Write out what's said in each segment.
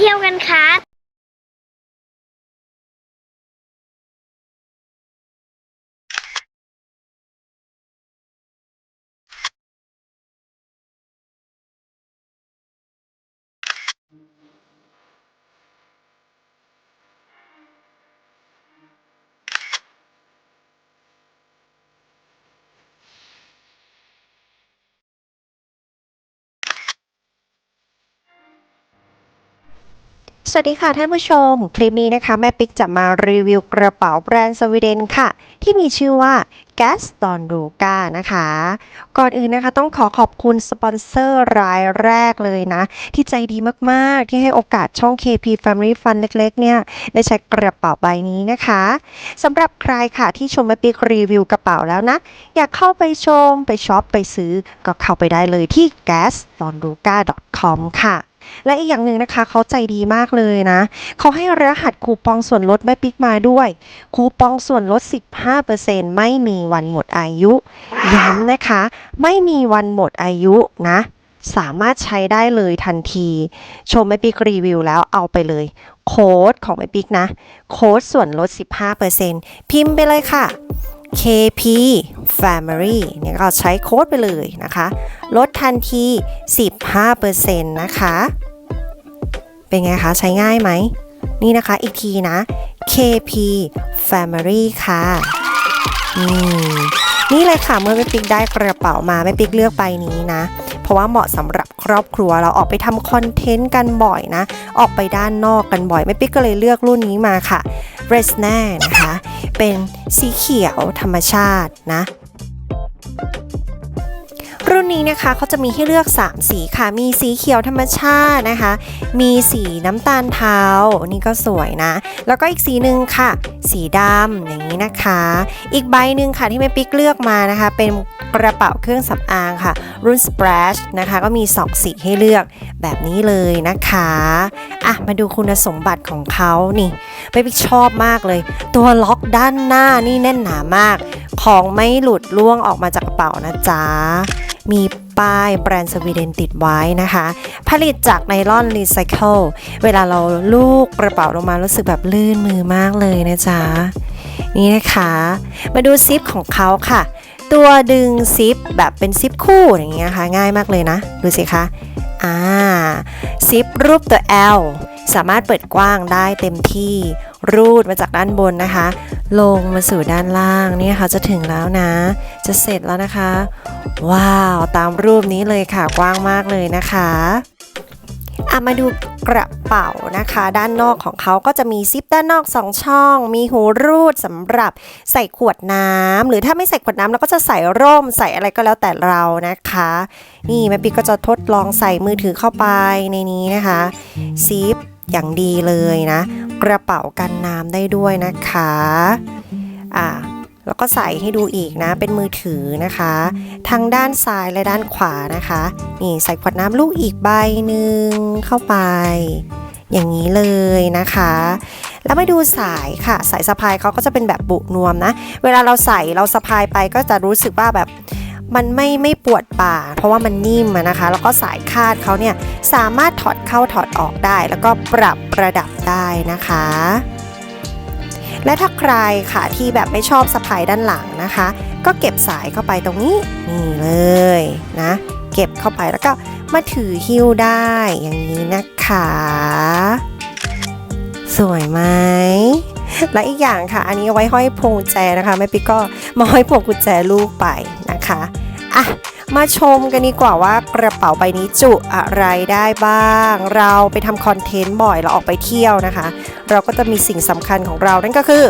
เที่ยวกันครับ สวัสดีค่ะท่านผู้ชม คลิปนี้นะคะ แม่ปิ๊กจะมารีวิวกระเป๋าแบรนด์สวีเดนค่ะ ที่มีชื่อว่า g a s t o n r u g a นะคะ ก่อนอื่นนะคะต้องขอขอบคุณสปอนเซอร์รายแรกเลยนะ ที่ใจดีมากๆ ที่ให้โอกาสช่อง KP Family Fun เล็กๆ เนี่ย ได้ใช้กระเป๋าใบนี้นะคะสำหรับใครค่ะที่ชมแม่ปิ๊กรีวิวกระเป๋าแล้วนะ อยากเข้าไปชมไปช็อปไปซื้อก็เข้าไปได้เลยที่ g a s t o n r u g a com ค่ะ และอีกอย่างหนึ่งนะคะเขาใจดีมากเลยนะ เขาให้รหัสคูปองส่วนลดแม่ปิ๊กมาด้วย คูปองส่วนลด 15%ไม่มีวันหมดอายุ ย้ำนะคะ ไม่มีวันหมดอายุนะ สามารถใช้ได้เลยทันที ชมแม่ปิ๊กรีวิวแล้วเอาไปเลย โค้ดของแม่ปิ๊กนะ โค้ดส่วนลด 15%พิมพ์ไปเลยค่ะ KP Family เนี่ยก็ใช้โค้ดไปเลยนะคะ ลดทันที 15%นะคะ เป็นไงคะ ใช้ง่ายไหม นี่นะคะอีกทีนะ KP Family ค่ะนี่นี่เลยค่ะเมื่อแม่ปิ๊กได้กระเป๋ามาแม่ปิ๊กเลือกใบนี้นะ เพราะว่าเหมาะสำหรับครอบครัวเราออกไปทำคอนเทนต์กันบ่อยนะ ออกไปด้านนอกกันบ่อยแม่ปิ๊กก็เลยเลือกรุ่นนี้มาค่ะ r e s n a นะคะ เป็นสีเขียวธรรมชาตินะ รุ่นนี้นะคะเขาจะมีให้เลือก 3 สีค่ะ มีสีเขียวธรรมชาตินะคะ มีสีน้ำตาลเทา นี่ก็สวยนะ แล้วก็อีกสีหนึ่งค่ะ สีดำอย่างนี้นะคะ อีกใบหนึ่งค่ะที่แม่ปิ๊กเลือกมานะคะ เป็นกระเป๋าเครื่องสำอางค่ะ รุ่น Splash นะคะ ก็มี 2 สีให้เลือกแบบนี้เลยนะคะอะมาดูคุณสมบัติของเขานี่แม่ปิ๊กชอบมากเลย ตัวล็อกด้านหน้านี่แน่นหนามาก ของไม่หลุดล่วงออกมาจากกระเป๋านะจ๊ะ มีป้ายแบรนด์สวีเดนติดไว้นะคะ ผลิตจากไนลอนรีไซเคิลเวลาเราลูกกระเป๋าลงมารู้สึกแบบลื่นมือมากเลยนะจ๊ะ นี่นะคะ มาดูซิปของเขาค่ะ ตัวดึงซิปแบบเป็นซิปคู่อย่างเงี้ยค่ะง่ายมากเลยนะ ดูสิคะอ่าซิปรูปตัว L สามารถเปิดกว้างได้เต็มที่ รูดมาจากด้านบนนะคะ ลงมาสู่ด้านล่างนี่นะคะจะถึงแล้วนะ จะเสร็จแล้วนะคะ ว้าวตามรูปนี้เลยค่ะกว้างมากเลยนะคะอะมาดูกระเป๋านะคะ ด้านนอกของเขาก็จะมีซิปด้านนอก 2 ช่อง มีหูรูดสำหรับใส่ขวดน้ำหรือถ้าไม่ใส่ขวดน้ำเราก็จะใส่ร่มใส่อะไรก็แล้วแต่เรานะคะ นี่แม่ปิ๊กก็จะทดลองใส่มือถือเข้าไปในนี้นะคะซิป อย่างดีเลยนะ กระเป๋ากันน้ำได้ด้วยนะคะอ่าแล้วก็ใส่ให้ดูอีกนะ เป็นมือถือนะคะทั้งด้านซ้ายและด้านขวานะคะ นี่ใส่ขวดน้ำลูกอีกใบหนึ่งเข้าไป อย่างนี้เลยนะคะ แล้วมาดูสายค่ะ สายสะพายเขาก็จะเป็นแบบบุนวมนะ เวลาเราใส่เราสะพายไปก็จะรู้สึกว่าแบบ มันไม่ไม่ปวดบ่า เพราะว่ามันนิ่มนะคะ แล้วก็สายคาดเขาเนี่ยสามารถถอดเข้าถอดออกได้ แล้วก็ปรับระดับได้นะคะ และถ้าใครค่ะที่แบบไม่ชอบสะพายด้านหลังนะคะ ก็เก็บสายเข้าไปตรงนี้นี่เลยนะเก็บเข้าไปแล้วก็มาถือหิ้วได้อย่างนี้นะคะ สวยไหมและอีกอย่างค่ะ อันนี้ไว้ห้อยพวงกุญแจนะคะแม่ปิ๊กก็มาห้อยพวงกุญแจลูกไป นะคะอะมาชมกันดีกว่าว่ากระเป๋าใบนี้จุอะไรได้บ้าง เราไปทำคอนเทนต์บ่อยเราออกไปเที่ยวนะคะ เราก็จะมีสิ่งสำคัญของเรานั่นก็คือ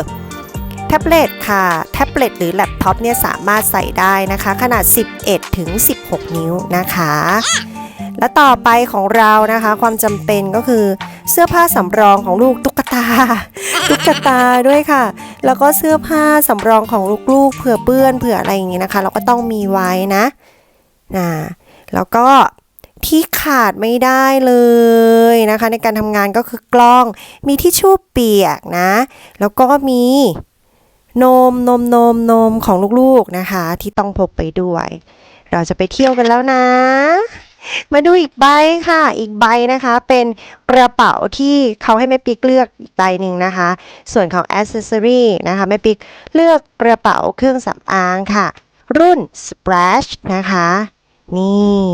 แท็บเล็ตค่ะแท็บเล็ตหรือแล็ปท็อปเนี่ยสามารถใส่ได้นะคะ ขนาด 11 ถึง 16 นิ้วนะคะ และต่อไปของเรานะคะ ความจำเป็นก็คือเสื้อผ้าสำรองของลูกตุ๊กตา ตุ๊กตาด้วยค่ะ แล้วก็เสื้อผ้าสำรองของลูกๆเผื่อเปื้อนเผื่ออะไรอย่างเงี้ยนะคะ เราก็ต้องมีไว้นะนะแล้วก็ที่ขาดไม่ได้เลยนะคะ ในการทำงานก็คือกล้อง มีทิชชู่เปียกนะ แล้วก็มีนมนมนมนมของลูกๆนะคะ ที่ต้องพกไปด้วย เราจะไปเที่ยวกันแล้วนะ มาดูอีกใบค่ะ อีกใบนะคะ เป็นกระเป๋าที่เขาให้แม่ปิ๊กเลือกอีกใบหนึ่งนะคะ ส่วนของ accessory นะคะแม่ปิ๊กเลือกกระเป๋าเครื่องสำอางค่ะ รุ่น Splash นะคะ นี่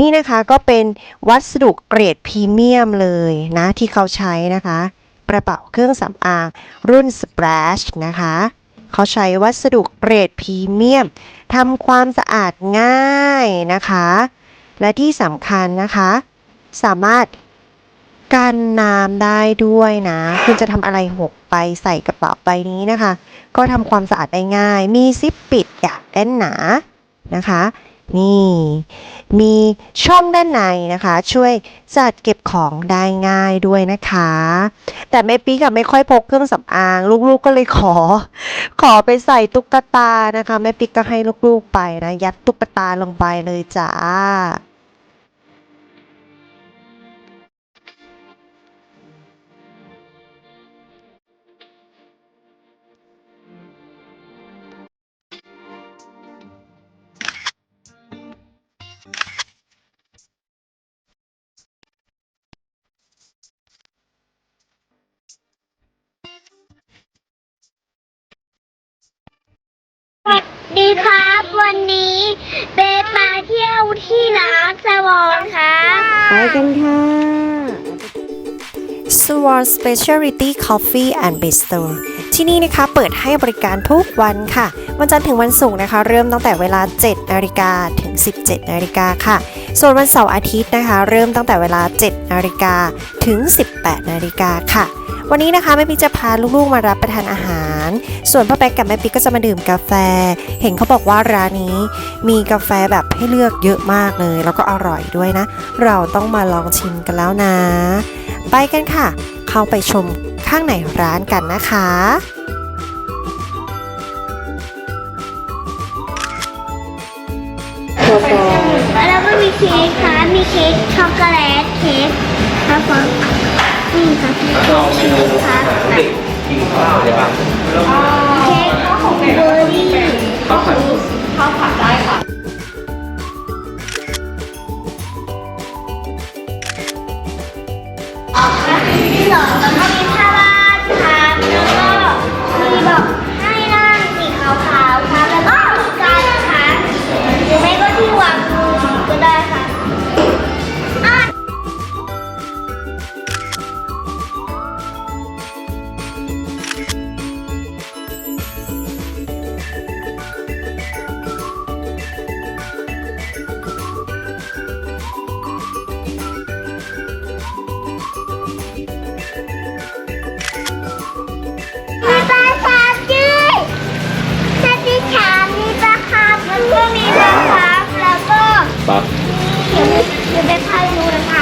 นี่นะคะก็เป็นวัสดุเกรดพรีเมียมเลยนะที่เขาใช้นะคะ กระเป๋าเครื่องสำอาง รุ่น Splash นะคะเขาใช้วัสดุเกรดพรีเมียมทำความสะอาดง่ายนะคะ และที่สำคัญนะคะ สามารถกันน้ำได้ด้วยนะ คุณจะทำอะไรหกไปใส่กระเป๋าใบนี้นะคะ ก็ทำความสะอาดได้ง่าย มีซิปปิดอย่างแน่นหนานะคะ นี่ มีช่องด้านในนะคะ ช่วยจัดเก็บของได้ง่ายด้วยนะคะ แต่แม่ปิ๊กอะไม่ค่อยพกเครื่องสำอาง ลูกๆก็เลยขอ ขอไปใส่ตุ๊กตานะคะแม่ปิ๊กก็ให้ลูกๆไปนะ ยัดตุ๊กตาลงไปเลยจ้า ดีครับ วันนี้เบสมาเที่ยวที่ร้านสวอนครับ ไปกันค่ะ Swan Specialty Coffee and Bistro ที่นี่นะคะเปิดให้บริการทุกวันค่ะ วันจันทร์ถึงวันศุกร์นะคะ เริ่มตั้งแต่เวลา 7 นาฬิกาถึง 17 นาฬิกาค่ะ ส่วนวันเสาร์อาทิตย์นะคะ เริ่มตั้งแต่เวลา 7 นาฬิกาถึง 18 นาฬิกาค่ะ วันนี้นะคะแม่ปิ๊กจะพาลูกๆมารับประทานอาหาร ส่วนพ่อแป๊กกับแม่ปิ๊กก็จะมาดื่มกาแฟ เห็นเขาบอกว่าร้านนี้มีกาแฟแบบให้เลือกเยอะมากเลย แล้วก็อร่อยด้วยนะ เราต้องมาลองชิมกันแล้วนะ ไปกันค่ะ เข้าไปชมข้างในร้านกันนะคะแล้วก็มีเค้กครับมีเค้กช็อกโกแลตเค้กครับผมนี่ครับมีเค้กชีสครับเด็ กกินข้าวได้ปะเค้กข้าวของเบอร์รี่ข้าวผัด ปะเดี๋ยวเดี๋ยวไปพาไปดูนะคะ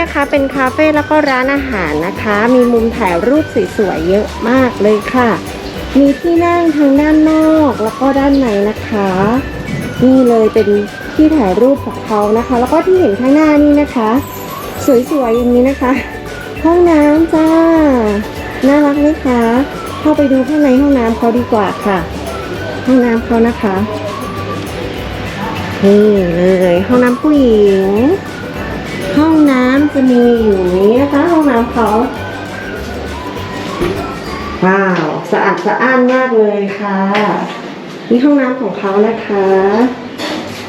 นะคะเป็นคาเฟ่แล้วก็ร้านอาหารนะคะ มีมุมถ่ายรูปสวยๆเยอะมากเลยค่ะ มีที่นั่งทั้งด้านนอกแล้วก็ด้านในนะคะ นี่เลยเป็นที่ถ่ายรูปของเขานะคะ แล้วก็ที่เห็นข้างหน้านี่นะคะ สวยๆอย่างนี้นะคะ ห้องน้ำจ้าน่ารักไหมคะเข้าไปดูข้างในห้องน้ำเขาดีกว่าค่ะ ห้องน้ำเขานะคะนี่เลยห้องน้ำผู้หญิง ห้องน้ำ จะมีอยู่นี้นะคะห้องน้ำเขาว้าว สะอาดสะอ้านมากเลยค่ะ นี่ห้องน้ำของเขานะคะ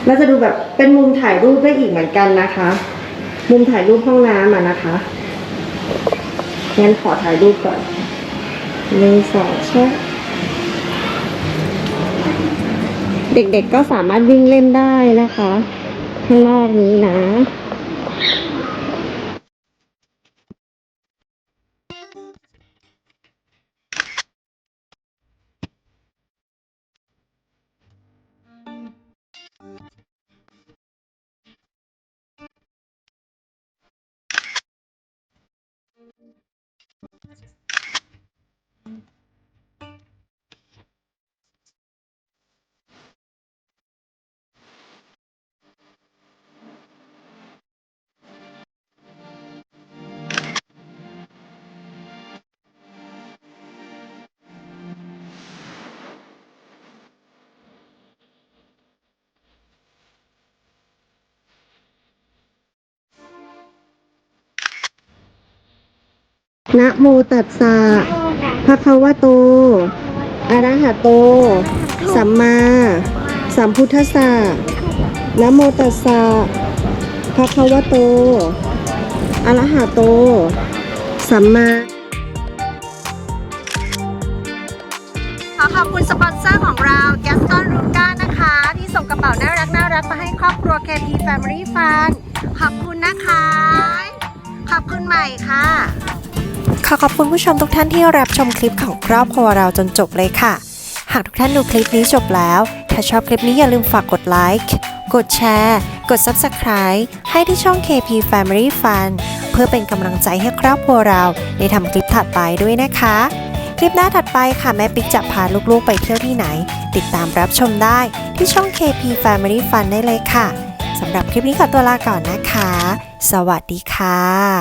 เราจะดูแบบเป็นมุมถ่ายรูปได้อีกเหมือนกันนะคะ มุมถ่ายรูปห้องน้ำอะนะคะงั้นขอถ่ายรูปก่อนหนึ่งสองแชะนี่นะคะเป็นคาเฟ่แล้วก็ร้านอาหารนะคะมีมุมถ่ายรูป นะโมตัสสะภะคะวะโต อะระหะโต สัมมา สัมพุทธัสสะนะโมตัสสะภะคะวะโต อะระหะโต สัมมาขอขอบคุณสปอนเซอร์ของเรา g a s t o n r u g a นะคะ ที่ส่งกระเป๋าน่ารักน่ารักมาให้ครอบครัว KP Family Fun ขอบคุณนะคะ ขอบคุณใหม่ค่ะ อขอบคุณผู้ชมทุกท่านที่รับชมคลิปของครอบครัวเราจนจบเลยค่ะ หากทุกท่านดูคลิปนี้จบแล้ว ถ้าชอบคลิปนี้อย่าลืมฝากกดไลค์กดแชร์ กด Subscribe ให้ที่ช่อง KP Family Fun เพื่อเป็นกำลังใจให้ครอบครัวเราได้ทำคลิปถัดไปด้วยนะคะ คลิปหน้าถัดไปค่ะแม่ปิ๊กจะพาลูกๆไปเที่ยวที่ไหน ติดตามรับชมได้ที่ช่อง KP Family Fun ได้เลยค่ะสำหรับคลิปนี้ขอตัวลาก่อนนะคะ สวัสดีค่ะ